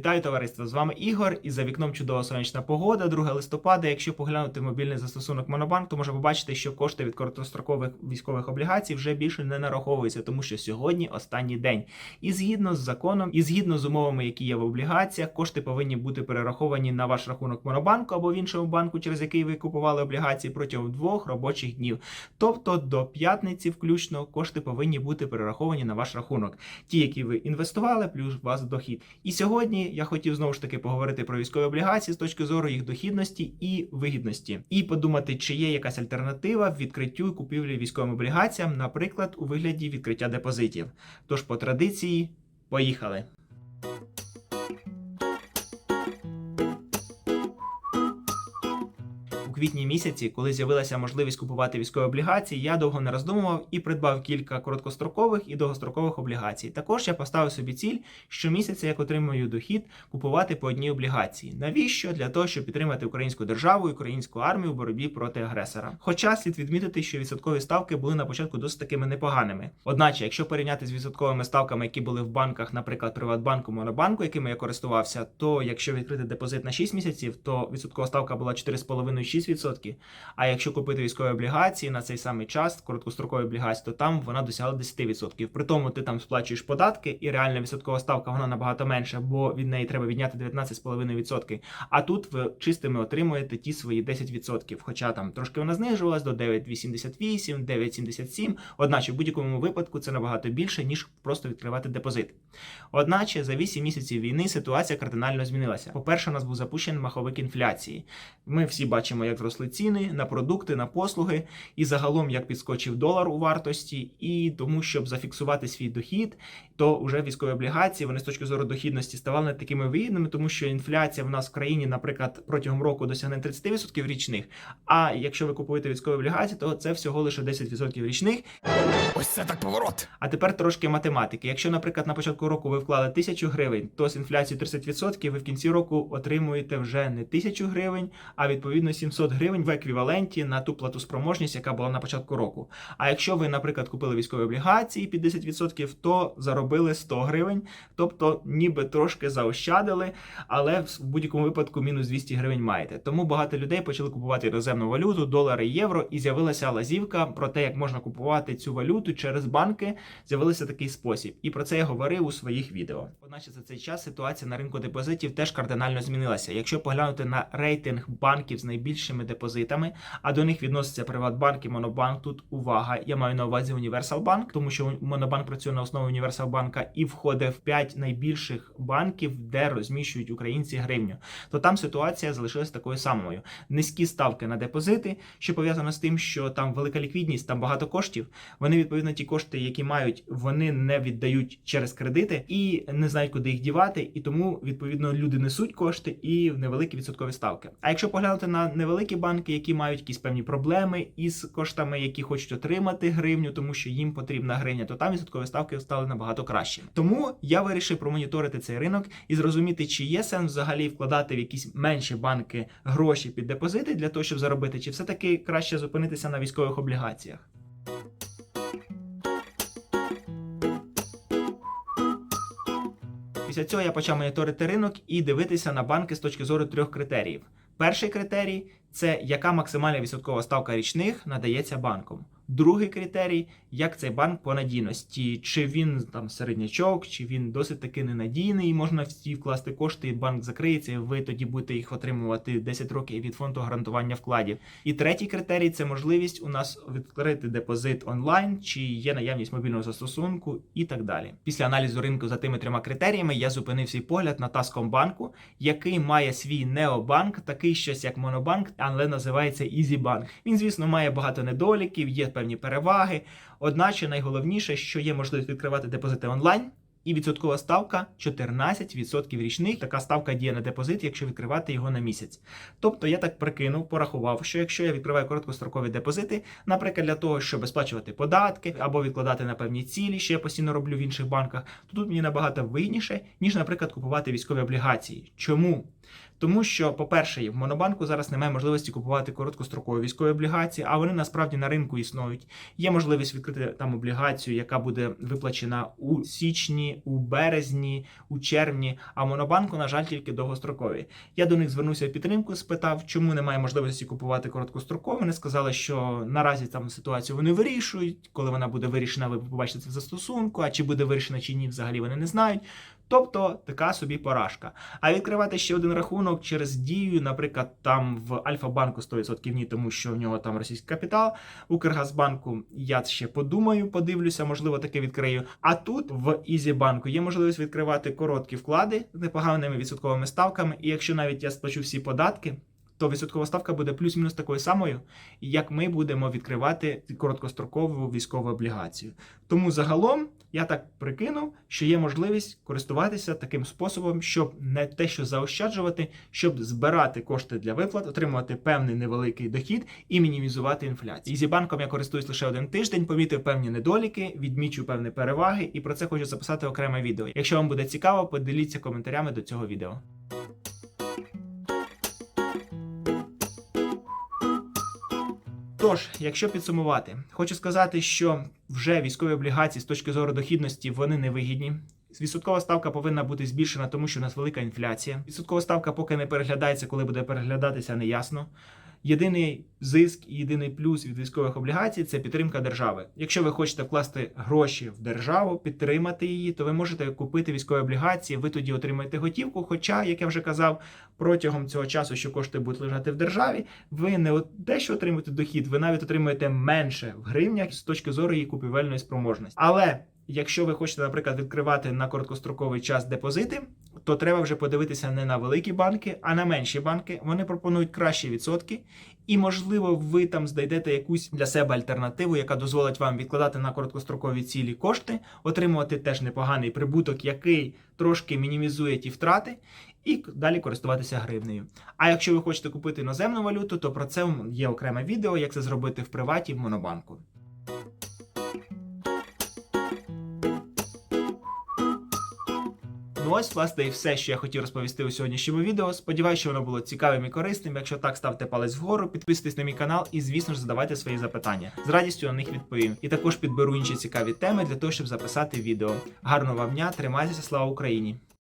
Вітаю товариство! З вами Ігор. І за вікном чудова сонячна погода, 2 листопада. Якщо поглянути мобільний застосунок Монобанк, то можна побачити, що кошти від короткострокових військових облігацій вже більше не нараховуються, тому що сьогодні останній день. І згідно з законом, і згідно з умовами, які є в облігаціях, кошти повинні бути перераховані на ваш рахунок Монобанку або в іншому банку, через який ви купували облігації протягом двох робочих днів. Тобто до п'ятниці, включно, кошти повинні бути перераховані на ваш рахунок. Ті, які ви інвестували, плюс у вас дохід. І сьогодні я хотів знову ж таки поговорити про військові облігації з точки зору їх дохідності і вигідності, і подумати, чи є якась альтернатива відкриттю і купівлі військовим облігаціям, наприклад, у вигляді відкриття депозитів. Тож по традиції, поїхали. Квітні місяці, коли з'явилася можливість купувати військові облігації, я довго не роздумував і придбав кілька короткострокових і довгострокових облігацій. Також я поставив собі ціль, щомісяця, як отримую дохід, купувати по одній облігації. Навіщо? Для того, щоб підтримати українську державу і українську армію в боротьбі проти агресора. Хоча слід відмітити, що відсоткові ставки були на початку досить такими непоганими. Одначе, якщо порівняти з відсотковими ставками, які були в банках, наприклад, Приватбанку, Монобанку, якими я користувався, то якщо відкрити депозит на 6 місяців, то відсоткова ставка була 4,5-6%. А якщо купити військові облігації на цей самий час, короткострокові облігації, то там вона досягла 10%. При тому ти там сплачуєш податки, і реальна відсоткова ставка вона набагато менша, бо від неї треба відняти 19,5%. А тут ви чистими отримуєте ті свої 10%. Хоча там трошки вона знижувалась до 9,88, 9,77. Одначе в будь-якому випадку це набагато більше, ніж просто відкривати депозит. Одначе за 8 місяців війни ситуація кардинально змінилася. По-перше, у нас був запущений маховик інфляції. Ми всі бачимо, як зросли ціни на продукти, на послуги, і загалом як підскочив долар у вартості, і тому, щоб зафіксувати свій дохід, то вже військові облігації вони з точки зору дохідності ставали не такими вигідними, тому що інфляція в нас в країні, наприклад, протягом року досягне 30% річних. А якщо ви купуєте військові облігації, то це всього лише 10% річних. Ось це так поворот. А тепер трошки математики. Якщо, наприклад, на початку року ви вклали 1000 гривень, то з інфляцією 30% ви в кінці року отримуєте вже не 1000 гривень, а відповідно 700 гривень в еквіваленті на ту платоспроможність, яка була на початку року. А якщо ви, наприклад, купили військові облігації під 10%, то заробили 100 гривень, тобто ніби трошки заощадили, але в будь-якому випадку мінус 200 гривень маєте. Тому багато людей почали купувати іноземну валюту, долари, євро, і з'явилася лазівка про те, як можна купувати цю валюту через банки. З'явився такий спосіб, і про це я говорив у своїх відео. Одначе за цей час ситуація на ринку депозитів теж кардинально змінилася. Якщо поглянути на рейтинг банків з найбільшими депозитами, а до них відноситься Приватбанк і Монобанк. Тут увага, я маю на увазі Універсал Банк, тому що Монобанк працює на основі Універсал Банка і входить в 5 найбільших банків, де розміщують українці гривню. То там ситуація залишилась такою самою: низькі ставки на депозити, що пов'язано з тим, що там велика ліквідність, там багато коштів. Вони відповідно ті кошти, які мають, вони не віддають через кредити і не знають, куди їх дівати. І тому відповідно люди несуть кошти і невеликі відсоткові ставки. А якщо поглянути на невеликі банки, які мають якісь певні проблеми із коштами, які хочуть отримати гривню, тому що їм потрібна гривня, то там відсоткові ставки стали набагато краще. Тому я вирішив промоніторити цей ринок і зрозуміти, чи є сенс взагалі вкладати в якісь менші банки гроші під депозити для того, щоб заробити, чи все таки краще зупинитися на військових облігаціях. Після цього я почав моніторити ринок і дивитися на банки з точки зору трьох критеріїв. Перший критерій це яка максимальна відсоткова ставка річних надається банком. Другий критерій як цей банк по надійності, чи він там середнячок, чи він досить таки ненадійний, і можна всі вкласти кошти, і банк закриється, і ви тоді будете їх отримувати 10 років від фонду гарантування вкладів. І третій критерій це можливість у нас відкрити депозит онлайн, чи є наявність мобільного застосунку і так далі. Після аналізу ринку за тими трьома критеріями я зупинив свій погляд на Таскомбанку, який має свій необанк, такий щось як Монобанк, але називається EasyBank. Він, звісно, має багато недоліків, є певні переваги. Одначе найголовніше, що є можливість відкривати депозити онлайн. І відсоткова ставка 14% річних. Така ставка діє на депозит, якщо відкривати його на місяць. Тобто я так прикинув, порахував, що якщо я відкриваю короткострокові депозити, наприклад, для того, щоб сплачувати податки або відкладати на певні цілі, що я постійно роблю в інших банках, то тут мені набагато вигідніше, ніж, наприклад, купувати військові облігації. Чому? Тому що, по-перше, в Монобанку зараз немає можливості купувати короткострокові військові облігації, а вони насправді на ринку існують. Є можливість відкрити там облігацію, яка буде виплачена у січні, у березні, у червні. А Монобанку, на жаль, тільки довгострокові. Я до них звернувся в підтримку, спитав, чому немає можливості купувати короткострокові. Вони сказали, що наразі там ситуацію вони вирішують. Коли вона буде вирішена, ви побачите це в застосунку. А чи буде вирішена чи ні, взагалі вони не знають. Тобто така собі поражка. А відкривати ще один рахунок через дію, наприклад, там в Альфа-банку 100% ні, тому що в нього там російський капітал. Укргазбанку я ще подумаю, подивлюся, можливо, таке відкрию. А тут в Ізібанку є можливість відкривати короткі вклади з непоганими відсотковими ставками. І якщо навіть я сплачу всі податки. То відсоткова ставка буде плюс-мінус такою самою, як ми будемо відкривати короткострокову військову облігацію. Тому загалом я так прикинув, що є можливість користуватися таким способом, щоб не те, що заощаджувати, щоб збирати кошти для виплат, отримувати певний невеликий дохід і мінімізувати інфляцію. Ізібанком я користуюсь лише один тиждень, помітив певні недоліки, відмічу певні переваги, і про це хочу записати окреме відео. Якщо вам буде цікаво, поділіться коментарями до цього відео. Тож, якщо підсумувати, хочу сказати, що вже військові облігації з точки зору дохідності вони не вигідні. Відсоткова ставка повинна бути збільшена, тому що у нас велика інфляція. Відсоткова ставка поки не переглядається, коли буде переглядатися, не ясно. Єдиний зиск і єдиний плюс від військових облігацій це підтримка держави. Якщо ви хочете вкласти гроші в державу, підтримати її, то ви можете купити військові облігації. Ви тоді отримаєте готівку. Хоча, як я вже казав, протягом цього часу, що кошти будуть лежати в державі, ви не от те, що отримуєте дохід, ви навіть отримуєте менше в гривнях з точки зору її купівельної спроможності. Але якщо ви хочете, наприклад, відкривати на короткостроковий час депозити, то треба вже подивитися не на великі банки, а на менші банки. Вони пропонують кращі відсотки, і можливо, ви там знайдете якусь для себе альтернативу, яка дозволить вам відкладати на короткострокові цілі кошти, отримувати теж непоганий прибуток, який трошки мінімізує ті втрати. І далі користуватися гривнею. А якщо ви хочете купити іноземну валюту, то про це є окреме відео, як це зробити в приваті в Монобанку. Ось, власне, і все, що я хотів розповісти у сьогоднішньому відео. Сподіваюся, що воно було цікавим і корисним. Якщо так, ставте палець вгору, підписуйтесь на мій канал і, звісно ж, задавайте свої запитання. З радістю на них відповім. І також підберу інші цікаві теми для того, щоб записати відео. Гарного вам дня, тримайтеся, слава Україні!